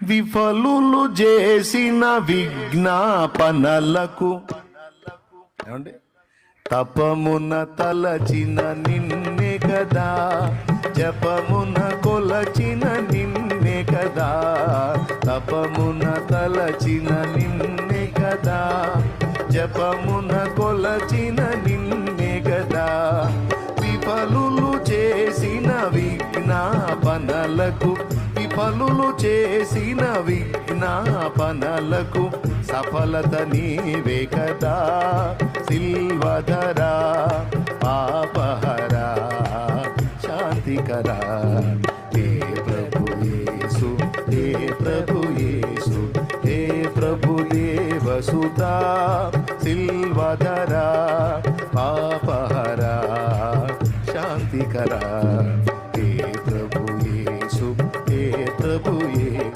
విఫలులు చేసిన విజ్ఞాపనలకు ఏమండి? తపమున తలచిన నిన్నే కదా జపమున కొలచిన నిన్నే కదా తపమున తలచిన నిన్నే కదా జపమున కొలచిన నిన్నే కదా విఫలులు చేసిన విజ్ఞాపనలకు పలులు చేసిన విజ్ఞాపనలకు సఫలత నీవే కదా. సిల్వధరా పాపహరా శాంతికరా. హే ప్రభు యేసు హే ప్రభు యేసు హే ప్రభు దేవసుత. సిల్వధరా పాపహరా శాంతికరా. ప్రభుయే